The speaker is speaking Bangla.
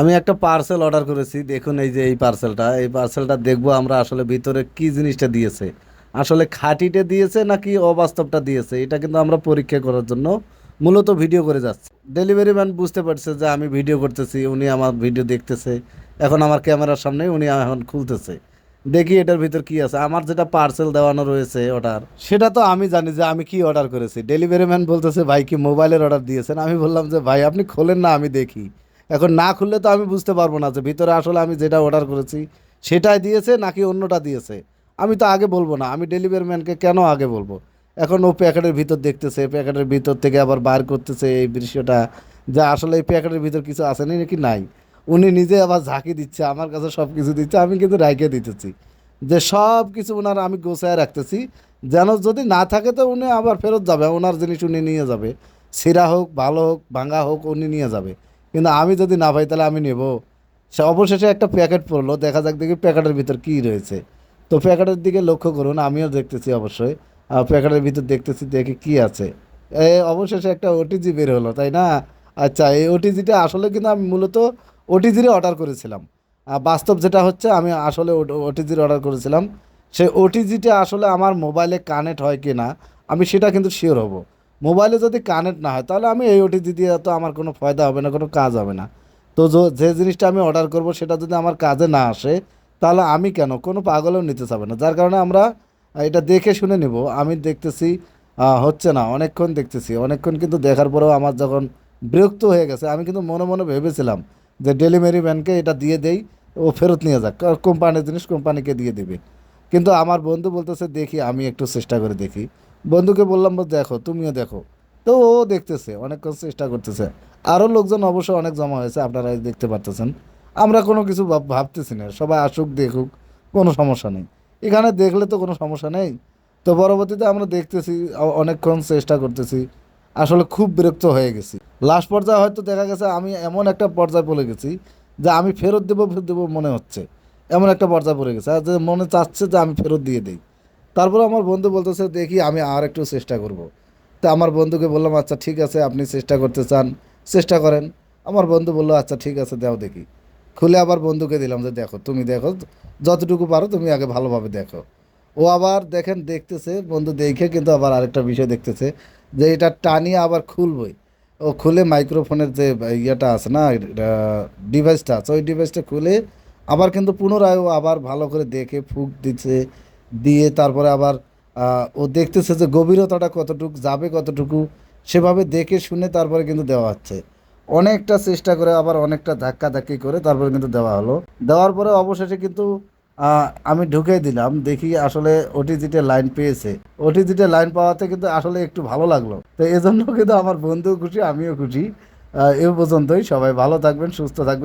আমি একটা পার্সেল অর্ডার করেছি, দেখুন এই যে এই পার্সেলটা এই পার্সেলটা দেখব আমরা আসলে ভিতরে কি জিনিসটা দিয়েছে। আসলে খাঁটিটা দিয়েছে নাকি অবাস্তবটা দিয়েছে? এটা কিন্তু আমরা পরীক্ষা করার জন্য মূলত ভিডিও করে যাচ্ছি। ডেলিভারি ম্যান বুঝতে পারছে যে আমি ভিডিও করতেছি, উনি আমার ভিডিও দেখতেছে। এখন আমার ক্যামেরার সামনে উনি এখন খুলতেছে। দেখি এটার ভিতর কি আছে। আমার যেটা পার্সেল দেওয়ানো রয়েছে অর্ডার সেটা তো আমি জানি যে আমি কি অর্ডার করেছি। ডেলিভারি ম্যান বলতেছে, ভাই কি মোবাইলের অর্ডার দিয়েছেন? আমি বললাম যে, ভাই, আপনি খোলেন না, আমি দেখি। এখন না খুললে তো আমি বুঝতে পারব না যে ভিতরে আসলে আমি যেটা অর্ডার করেছি, সেটাই দিয়েছে নাকি অন্যটা দিয়েছে। আমি তো আগে বলব না, আমি ডেলিভারি ম্যানকে কেন আগে বলব? এখন ও প্যাকেটের ভিতর দেখতেছে, প্যাকেটের ভিতর থেকে আবার বার করতেছে এই দৃশ্যটা, যে আসলে এই প্যাকেটের ভিতর কিছু আসেনি নাকি? নাই। উনি নিজে আবার ঝাঁকি দিচ্ছে, আমার কাছে সব কিছু দিচ্ছে, আমি কিন্তু রাইকে দিতেছি। যে সব কিছু ওনার আমি গোছায় রাখতেছি, যেন যদি না থাকে তো উনি আবার ফেরত যাবে, ওনার জিনিস উনি নিয়ে যাবে। সিরা হোক, ভালো হোক ভাঙা হোক, উনি নিয়ে যাবে। কিন্তু আমি যদি না পাই, তাহলে আমি নেব। সে অবশেষে একটা প্যাকেট পড়ল, দেখা যাক দেখি প্যাকেটের ভিতর কী রয়েছে। তো প্যাকেটের দিকে লক্ষ্য করুন, আমিও দেখতেছি অবশ্যই। প্যাকেটের ভিতর দেখতেছি, দেখি কি আছে। এ, অবশেষে একটা ওটিজি বের হলো, তাই না? আচ্ছা এই ওটিজিটা আসলে কিন্তু আমি মূলত ওটিজিরে অর্ডার করেছিলাম। বাস্তব যেটা হচ্ছে, আমি আসলে ওটিজির অর্ডার করেছিলাম। সেই ওটিজিটা আসলে আমার মোবাইলে কানেক্ট হয় কি না আমি সেটা কিন্তু শিওর হব। মোবাইলে যদি কানেক্ট না হয়, তাহলে আমি এই ওটিজি দিয়ে তো আমার কোনো ফায়দা হবে না, কোনো কাজ হবে না। তো যে জিনিসটা আমি অর্ডার করব, সেটা যদি আমার কাজে না আসে, তাহলে আমি কেন? কোনো পাগলও নিতে চাবে না। যার কারণে আমরা এটা দেখে শুনে নিব। আমি দেখতেছি হচ্ছে না, অনেকক্ষণ দেখতেছি। অনেকক্ষণ কিন্তু দেখার পরেও আমার যখন বিরক্ত হয়ে গেছে, আমি কিন্তু মনে মনে ভেবেছিলাম যে ডেলিভারি ম্যানকে এটা দিয়ে দেই, ও ফেরত নিয়ে যাক। কোম্পানির জিনিস কোম্পানিকে দিয়ে দেবে। কিন্তু আমার বন্ধু বলতেছে দেখি আমি একটু চেষ্টা করে দেখি। বন্ধুকে বললাম "বল, দেখো তুমিও দেখো। তো ও দেখতেছে অনেকক্ষণ চেষ্টা করতেছে। আরও লোকজন অবশ্য অনেক জমা হয়েছে আপনারা দেখতে পারতেছেন। আমরা কোনো কিছু ভাব- ভাবতেছি না সবাই আসুক দেখুক কোনো সমস্যা নেই। এখানে দেখলে তো কোনো সমস্যা নেই। তো পরবর্তীতে আমরা দেখতেছি অনেকক্ষণ চেষ্টা করতেছি। আসলে খুব বিরক্ত হয়ে গেছি। লাস্ট পর্যায়ে হয়তো দেখা গেছে আমি এমন একটা পর্যায়ে পড়ে গেছি যে আমি ফেরত দেবো ফেরত দেবো মনে হচ্ছে। এমন একটা পর্যায়ে পড়ে গেছে। আর যে মনে চাচ্ছে যে আমি ফেরত দিয়ে দিই। তারপর আমার বন্ধু বলতেছে, দেখি আমি আর একটু চেষ্টা করব। তা আমার বন্ধুকে বললাম আচ্ছা ঠিক আছে, আপনি চেষ্টা করতে চান, চেষ্টা করেন। আমার বন্ধু বলল আচ্ছা ঠিক আছে, দাও দেখি। খুলে আবার বন্ধুকে দিলাম যে, দেখো, তুমি দেখো, যতটুকু পারো তুমি আগে ভালোভাবে দেখো। ও আবার দেখেন, দেখতেছে, বন্ধু দেখে কিন্তু আবার আরেকটা বিষয় দেখতেছে যে, এটা টানিয়ে আবার খুলবই। ও খুলে মাইক্রোফোনের যে ইয়েটা আছে না ডিভাইসটা আছে, ওই ডিভাইসটা খুলে আবার কিন্তু পুনরায় ও আবার ভালো করে দেখে, ফুক দিচ্ছে দিয়ে তারপরে আবার ও দেখতেছে যে গভীরতাটা কতটুকু, যাবে কতটুকু, সেভাবে দেখে শুনে তারপরে কিন্তু দেওয়া হচ্ছে। অনেকটা চেষ্টা করে আবার অনেকটা ধাক্কা ধাক্কি করে তারপরে কিন্তু দেওয়া হলো। দেওয়ার পরে অবশেষে কিন্তু আমি ঢুকে দিলাম, দেখি আসলে ওটিজিতে লাইন পেয়েছে। ওটিজিতে লাইন পাওয়াতে কিন্তু আসলে একটু ভালো লাগল। তো এজন্য কিন্তু আমার বন্ধুও খুশি, আমিও খুশি। এ পর্যন্তই, সবাই ভালো থাকবেন, সুস্থ থাকবেন।